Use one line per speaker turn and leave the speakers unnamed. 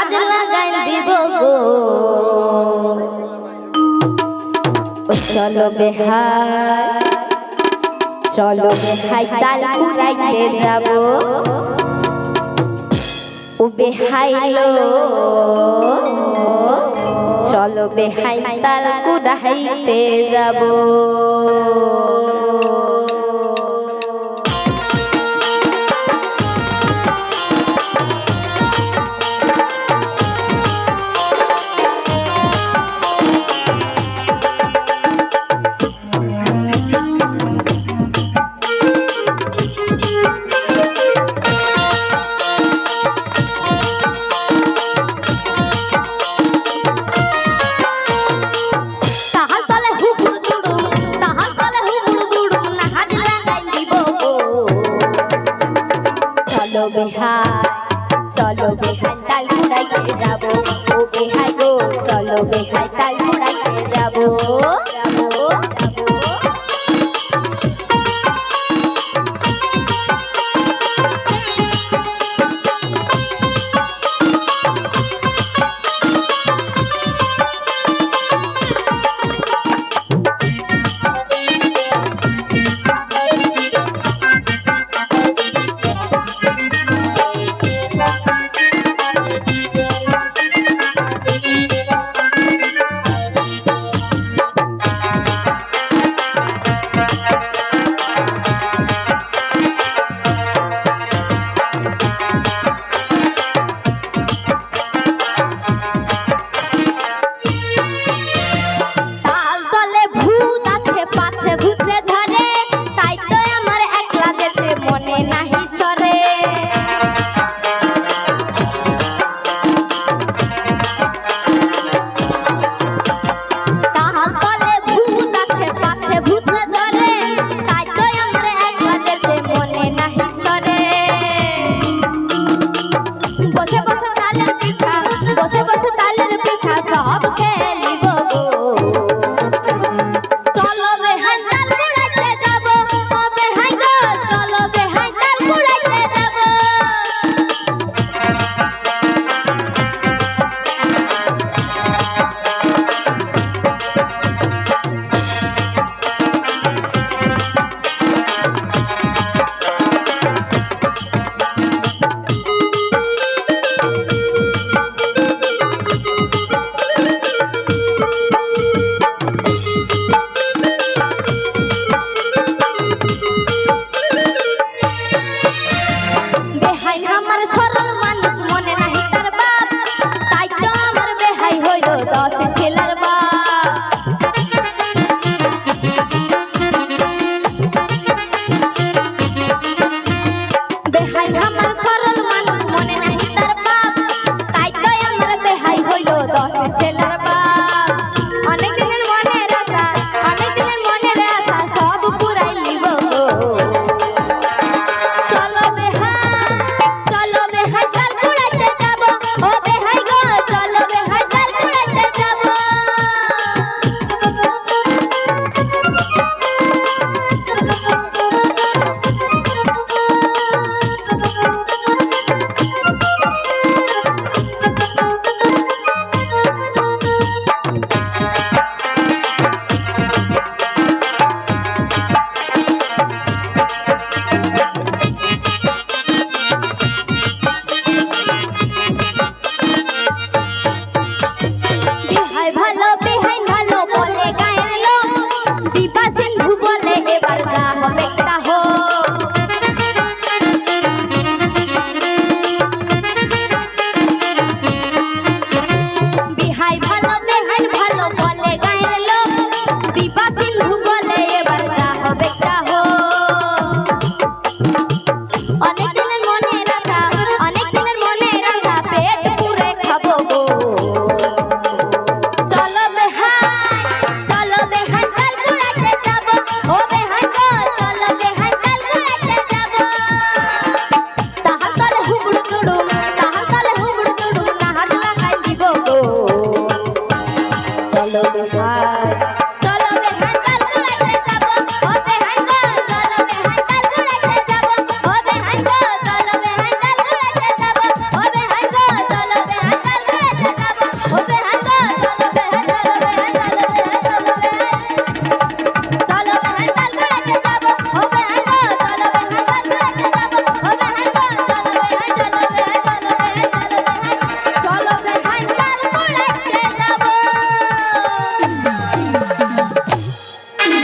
নাহাজ লাগাই দিব গো। চলো বেহাই চলো বেহাই, তাল কুড়াইতে যাব। ও বেহাই লো, চলো বেহাই, তাল কুড়াইতে যাব। চলো বিহার চলো বিহার Thank you.